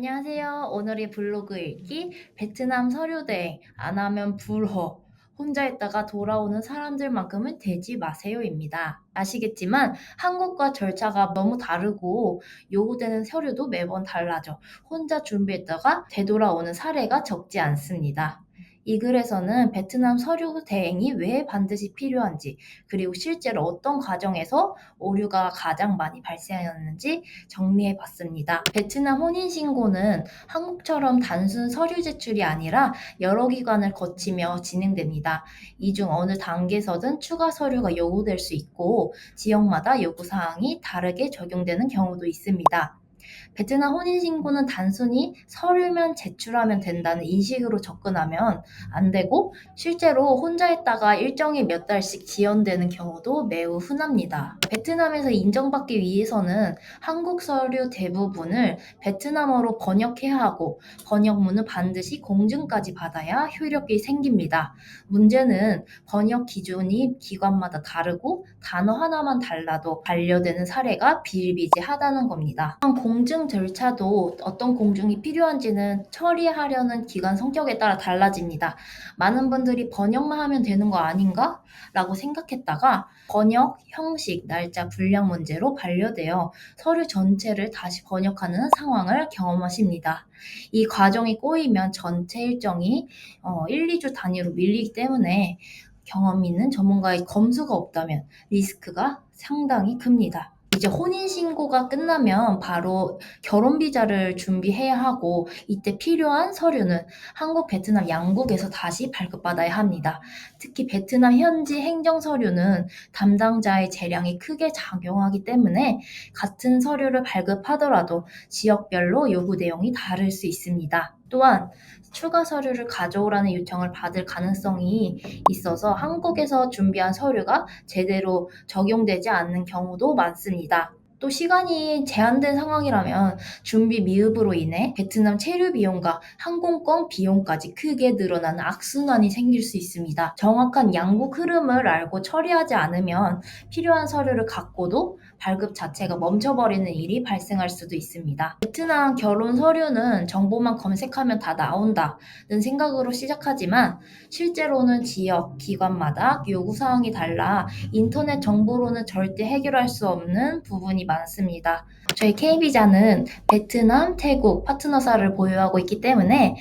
안녕하세요. 오늘의 블로그 읽기 베트남 서류대행 안 하면 불허 혼자 있다가 돌아오는 사람들만큼은 되지 마세요입니다. 아시겠지만 한국과 절차가 너무 다르고 요구되는 서류도 매번 달라져 혼자 준비했다가 되돌아오는 사례가 적지 않습니다. 이 글에서는 베트남 서류 대행이 왜 반드시 필요한지, 그리고 실제로 어떤 과정에서 오류가 가장 많이 발생하는지 정리해 봤습니다. 베트남 혼인신고는 한국처럼 단순 서류 제출이 아니라 여러 기관을 거치며 진행됩니다. 이 중 어느 단계에서든 추가 서류가 요구될 수 있고 지역마다 요구사항이 다르게 적용되는 경우도 있습니다. 베트남 혼인신고는 단순히 서류만 제출하면 된다는 인식으로 접근하면 안 되고 실제로 혼자 했다가 일정이 몇 달씩 지연되는 경우도 매우 흔합니다. 베트남에서 인정받기 위해서는 한국 서류 대부분을 베트남어로 번역해야 하고 번역문은 반드시 공증까지 받아야 효력이 생깁니다. 문제는 번역 기준이 기관마다 다르고 단어 하나만 달라도 반려되는 사례가 비일비재하다는 겁니다. 공증 절차도 어떤 공증이 필요한지는 처리하려는 기관 성격에 따라 달라집니다. 많은 분들이 번역만 하면 되는 거 아닌가? 라고 생각했다가 번역, 형식, 날짜, 분량 문제로 반려되어 서류 전체를 다시 번역하는 상황을 경험하십니다. 이 과정이 꼬이면 전체 일정이 1, 2주 단위로 밀리기 때문에 경험 있는 전문가의 검수가 없다면 리스크가 상당히 큽니다. 이제 혼인신고가 끝나면 바로 결혼비자를 준비해야 하고 이때 필요한 서류는 한국, 베트남 양국에서 다시 발급받아야 합니다. 특히 베트남 현지 행정서류는 담당자의 재량이 크게 작용하기 때문에 같은 서류를 발급하더라도 지역별로 요구 내용이 다를 수 있습니다. 또한 추가 서류를 가져오라는 요청을 받을 가능성이 있어서 한국에서 준비한 서류가 제대로 적용되지 않는 경우도 많습니다. 또 시간이 제한된 상황이라면 준비 미흡으로 인해 베트남 체류 비용과 항공권 비용까지 크게 늘어나는 악순환이 생길 수 있습니다. 정확한 양국 흐름을 알고 처리하지 않으면 필요한 서류를 갖고도 발급 자체가 멈춰버리는 일이 발생할 수도 있습니다. 베트남 결혼 서류는 정보만 검색하면 다 나온다는 생각으로 시작하지만 실제로는 지역, 기관마다 요구사항이 달라 인터넷 정보로는 절대 해결할 수 없는 부분이 많습니다. 저희 K비자는 베트남, 태국 파트너사를 보유하고 있기 때문에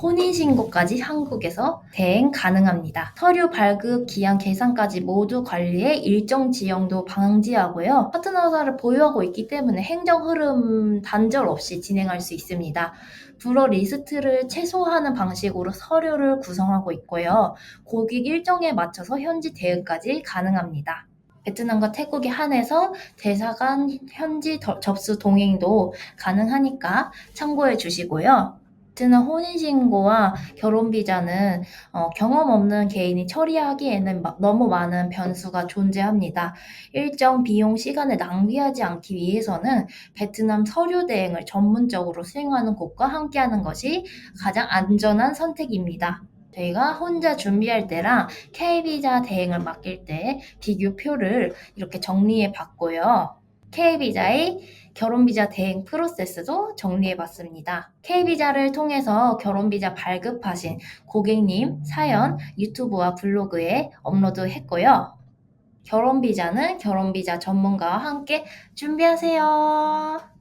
혼인신고까지 한국에서 대행 가능합니다. 서류 발급 기한 계산까지 모두 관리해 일정 지연도 방지하고요. 파트너사를 보유하고 있기 때문에 행정 흐름 단절 없이 진행할 수 있습니다. 불어 리스트를 최소화하는 방식으로 서류를 구성하고 있고요. 고객 일정에 맞춰서 현지 대응까지 가능합니다. 베트남과 태국에 한해서 대사관 현지 접수 동행도 가능하니까 참고해 주시고요. 베트남 혼인신고와 결혼비자는 어, 경험 없는 개인이 처리하기에는 마, 너무 많은 변수가 존재합니다. 일정 비용 시간을 낭비하지 않기 위해서는 베트남 서류 대행을 전문적으로 수행하는 곳과 함께하는 것이 가장 안전한 선택입니다. 저희가 혼자 준비할 때랑 K비자 대행을 맡길 때 비교표를 이렇게 정리해 봤고요. K비자의 결혼비자 대행 프로세스도 정리해 봤습니다. K비자를 통해서 결혼비자 발급하신 고객님 사연 유튜브와 블로그에 업로드 했고요. 결혼비자는 결혼비자 전문가와 함께 준비하세요.